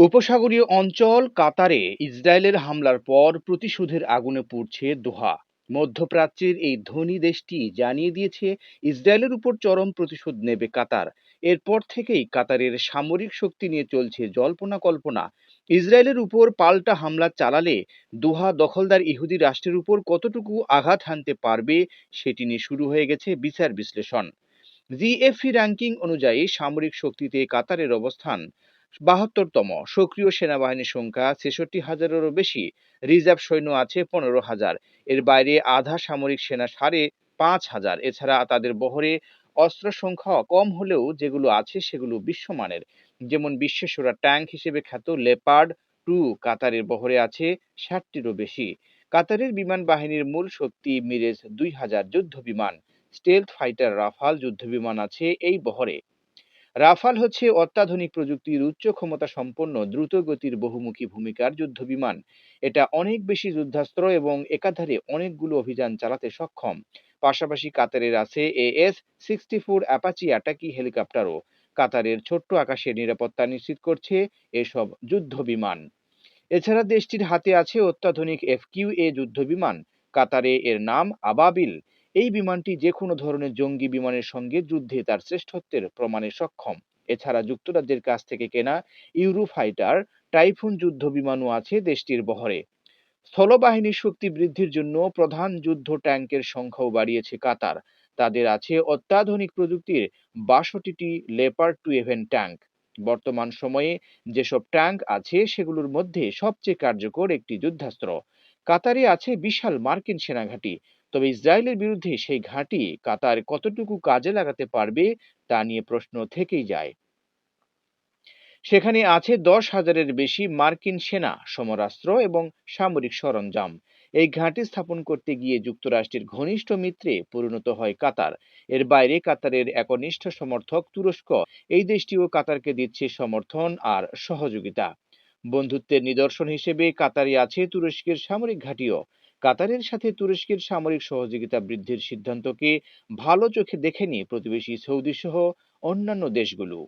উপসাগরীয় অঞ্চল কাতারে ইসরায়েলের হামলার পর প্রতিশোধের আগুনে পুড়ছে দোহা। মধ্যপ্রাচ্যের এই ধনী দেশটি জানিয়ে দিয়েছে, ইসরায়েলের উপর চরম প্রতিশোধ নেবে কাতার। এরপর থেকেই কাতারের সামরিক শক্তি নিয়ে চলছে জল্পনা কল্পনা। ইসরায়েলের উপর পাল্টা হামলা চালালে দোহা দখলদার ইহুদি রাষ্ট্রের উপর কতটুকু আঘাত হানতে পারবে সেটি নিয়ে শুরু হয়ে গেছে বিচার বিশ্লেষণ। জিএফি র্যাঙ্কিং অনুযায়ী সামরিক শক্তিতে কাতারের অবস্থান বাহাত্তরতম সক্রিয় সেনাবাহিনীর সংখ্যা ছেষট্টি হাজারেরও বেশি। রিজার্ভ সৈন্য আছে পনেরো হাজার। এর বাইরে আধা সামরিক সেনা সাড়ে পাঁচ হাজার। এছাড়া তাদের বহরে অস্ত্র সংখ্যা কম হলেও যেগুলো আছে সেগুলো বিশ্বমানের। যেমন বিশ্বেশ্বরা ট্যাঙ্ক হিসেবে খ্যাত লেপার্ড টু কাতারের বহরে আছে ষাটটিরও বেশি। কাতারের বিমান বাহিনীর মূল শক্তি মিরেজ দুই হাজার যুদ্ধ বিমান স্টেলথ ফাইটার রাফাল যুদ্ধ বিমান আছে এই বহরে। রাফাল হচ্ছে অত্যাধুনিক প্রযুক্তির উচ্চ ক্ষমতা সম্পন্ন, দ্রুত গতির বহুমুখী ভূমিকার যুদ্ধবিমান এটা অনেক বেশি যুদ্ধাস্ত্র এবং একাধারে অনেকগুলো অভিযান চালাতে সক্ষম। পাশাপাশি কাতারের আছে এএস সিক্সটি ফোর অ্যাপাচি অ্যাটাকি হেলিকপ্টারও। কাতারের ছোট্ট আকাশের নিরাপত্তা নিশ্চিত করছে এসব যুদ্ধ বিমান। এছাড়া দেশটির হাতে আছে অত্যাধুনিক এফকিউ এ যুদ্ধ বিমান। কাতারে এর নাম আবাবিল। এই বিমানটি যে কোনো ধরনের জঙ্গি বিমানের সঙ্গে যুদ্ধে তার শ্রেষ্ঠত্বের প্রমাণে সক্ষম। এছাড়া যুক্তরাজ্যের কাছ থেকে কেনা ইউরোফাইটার টাইফুন যুদ্ধ বিমানও আছে দেশটির বহরে। স্থলবাহিনীর শক্তি বৃদ্ধির জন্য প্রধান যুদ্ধ ট্যাঙ্কের সংখ্যাও বাড়িয়েছে কাতার। তাদের আছে অত্যাধুনিক প্রযুক্তির বাষট্টিটি লেপার টু এভেন ট্যাঙ্ক বর্তমান সময়ে যেসব ট্যাঙ্ক আছে সেগুলোর মধ্যে সবচেয়ে কার্যকর একটি যুদ্ধাস্ত্র। কাতারে আছে বিশাল মার্কিন সেনাঘাঁটি। তবে ইসরায়েলের বিরুদ্ধে সেই ঘাঁটি কাতার কতটুকু কাজে লাগাতে পারবে তা নিয়ে প্রশ্ন থেকেই যায়। সেখানে আছে দশ হাজারের বেশি মার্কিন সেনা, সমরাস্ত্র এবং সামরিক সরঞ্জাম। এই ঘাঁটি স্থাপন করতে গিয়ে যুক্তরাষ্ট্রের ঘনিষ্ঠ মিত্রে পরিণত হয় কাতার। এর বাইরে কাতারের একনিষ্ঠ সমর্থক তুরস্ক। এই দেশটিও কাতারকে দিচ্ছে সমর্থন আর সহযোগিতা। বন্ধুত্বের নিদর্শন হিসেবে কাতারে আছে তুরস্কের সামরিক ঘাঁটিও। কাতারের সাথে তুরস্কের সামরিক সহযোগিতা বৃদ্ধির সিদ্ধান্তকে ভালো চোখে দেখেনি প্রতিবেশী সৌদি সহ অন্যান্য দেশগুলো।